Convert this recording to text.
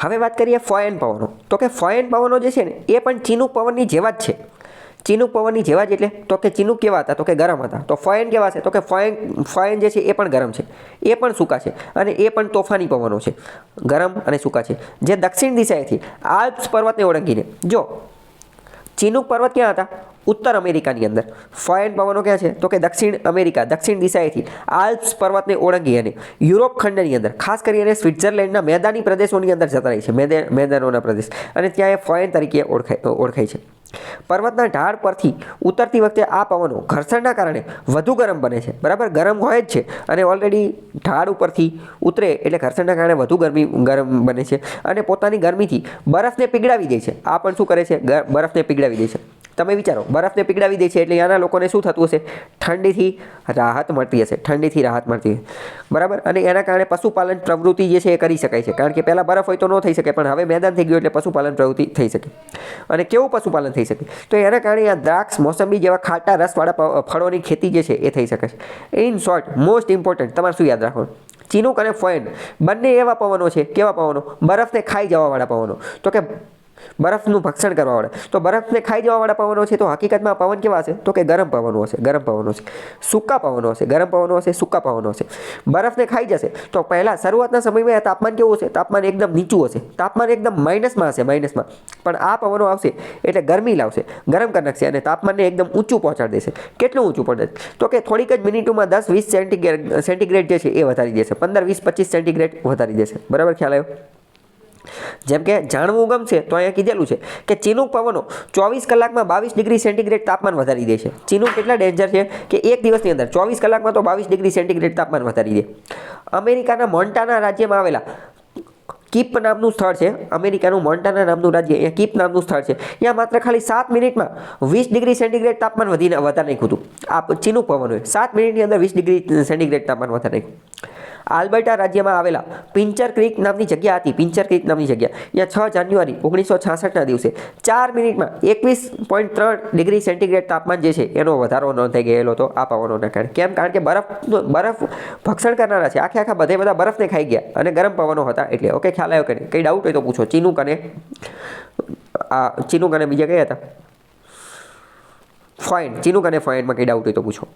હવે વાત કરીએ ફોયન પવનો તો કે ફોયન પવનો જે છે ને, એ પણ ચીનુ પવનની જેવા જ છે. ચીનુ પવનની જેવા જ એટલે, તો કે ચીનુ કેવા હતા? તો કે ગરમ હતા. તો ફોયન કેવા છે? તો કે ફોયન ફોયન જે છે એ પણ ગરમ છે. એ પણ સૂકા છે અને એ પણ તોફાની પવનો છે. ગરમ અને સૂકા છે. જે દક્ષિણ દિશાએથી આલ્પ્સ પર્વતને ઓળંગીને. જો ચીનુક પર્વત ક્યાં હતા? ઉત્તર અમેરિકાની અંદર. ફાયન પવનો ક્યાં છે? તો કે દક્ષિણ અમેરિકા, દક્ષિણ દિશાએથી. આલ્પ્સ પર્વતને ઓળંગી અને યુરોપ ખંડની અંદર, ખાસ કરીને સ્વિટ્ઝરલેન્ડના મેદાની પ્રદેશોની અંદર જતા રહે છે. મેદે, મેદાનોના પ્રદેશ. અને ત્યાં એ ફોયન તરીકે ઓળખાય ઓળખાય છે. પર્વતના ઢાળ પરથી ઉતરતી વખતે આ પવનો ઘર્ષણના કારણે વધુ ગરમ બને છે. બરાબર? ગરમ હોય જ છે. અને ઓલરેડી ઢાળ ઉપરથી ઉતરે એટલે ઘર્ષણના કારણે વધુ ગરમી, ગરમ બને છે. અને પોતાની ગરમીથી બરફને પીગળાવી દે છે. આ પણ શું કરે છે? બરફને પીગળાવી દે છે. તમે વિચારો, બરફને પીગળાવી દે છે એટલે ત્યાંના લોકોને શું થતું હશે? ઠંડીથી રાહત મળતી હશે, ઠંડીથી રાહત મળતી હશે. બરાબર? અને એના કારણે પશુપાલન પ્રવૃત્તિ જે છે એ કરી શકાય છે. કારણ કે પહેલાં બરફ હોય તો ન થઈ શકે, પણ હવે મેદાન થઈ ગયું એટલે પશુપાલન પ્રવૃત્તિ થઈ શકે. અને કેવું પશુપાલન થઈ શકે? તો એના કારણે આ દ્રાક્ષ, મોસંબી જેવા ખાટા રસવાળા ફળોની ખેતી જે છે એ થઈ શકે છે. ઇન શોર્ટ મોસ્ટ ઇમ્પોર્ટન્ટ તમારે શું યાદ રાખવાનું? ચીનુક અને ફોયન બંને એવા પવનો છે. કેવા પવનો? બરફને ખાઈ જવાવાળા પવનો. તો કે બરફનું ભક્ષણ કરવાવાળા તો બરફને ખાઈ જવાવાળા પવનો છે તો હકીકતમાં પવન કેવા હશે? તો કે ગરમ પવનો હશે, ગરમ પવનો છે સૂકા પવનો હશે, ગરમ પવનો હશે, સૂકા પવનો હશે. બરફને ખાઈ જશે. તો પહેલાં શરૂઆતના સમયમાં તાપમાન કેવું હશે? તાપમાન એકદમ નીચું હશે. તાપમાન એકદમ માઇનસમાં હશે, માઇનસમાં. પણ આ પવનો આવશે એટલે ગરમી લાવશે, ગરમ કરી નાખશે અને તાપમાનને એકદમ ઊંચું પહોંચાડી દેશે. કેટલું ઊંચું પહોંચાડે તો કે થોડીક જ મિનિટોમાં દસ વીસ સેન્ટીગ્રેડ સેન્ટીગ્રેડ જે છે એ વધારી દેશે. પંદર, વીસ, પચીસ સેન્ટીગ્રેડ વધારી દેશે. બરાબર ખ્યાલ આવ્યો? જેમ કે જાણવું ગમશે તો અહીંયા કીધેલું છે કે ચીનુક પવનો ચોવીસ કલાકમાં બાવીસ ડિગ્રી સેન્ટીગ્રેડ તાપમાન વધારી દે છે. ચીનુક કેટલા ડેન્જર છે કે એક દિવસની અંદર ચોવીસ કલાકમાં તો બાવીસ ડિગ્રી સેન્ટીગ્રેડ તાપમાન વધારી દે. અમેરિકાના મોન્ટાના રાજ્યમાં આવેલા કીપ નામનું સ્થળ છે. અમેરિકાનું મોન્ટાના નામનું રાજ્ય અહીંયા કીપ નામનું સ્થળ છે. ત્યાં માત્ર ખાલી સાત મિનિટમાં વીસ ડિગ્રી સેન્ટીગ્રેડ તાપમાન વધીને વધારે નાખ્યું હતું. આ ચીનુક હોય. સાત મિનિટની અંદર વીસ ડિગ્રી સેન્ટીગ્રેડ તાપમાન વધારે નાખ્યું. આલ્બર્ટા રાજ્યમાં આવેલા પિંચર ક્રીક નામની જગ્યા હતી. પિંચર ક્રીક નામની જગ્યા. ત્યાં છ જાન્યુઆરી ઓગણીસો છાસઠના દિવસે ચાર મિનિટમાં એકવીસ પોઈન્ટ ત્રણ ડિગ્રી સેન્ટીગ્રેડ તાપમાન જે છે એનો વધારો નોંધાઈ ગયેલો હતો આ પવનોના કારણે. કેમ? કારણ કે બરફ બરફ ભક્ષણ કરનારા છે. આખે આખા બધે બધા બરફને ખાઈ ગયા અને ગરમ પવનો હતા એટલે. ઓકે, ખ્યાલ આવ્યો કે કંઈ ડાઉટ હોય તો પૂછો. ચીનુક અને, આ, ચીનુક અને બીજા કયા હતા? ફોઇન ચીનુક અને ફાઇનમાં કંઈ ડાઉટ હોય તો પૂછો.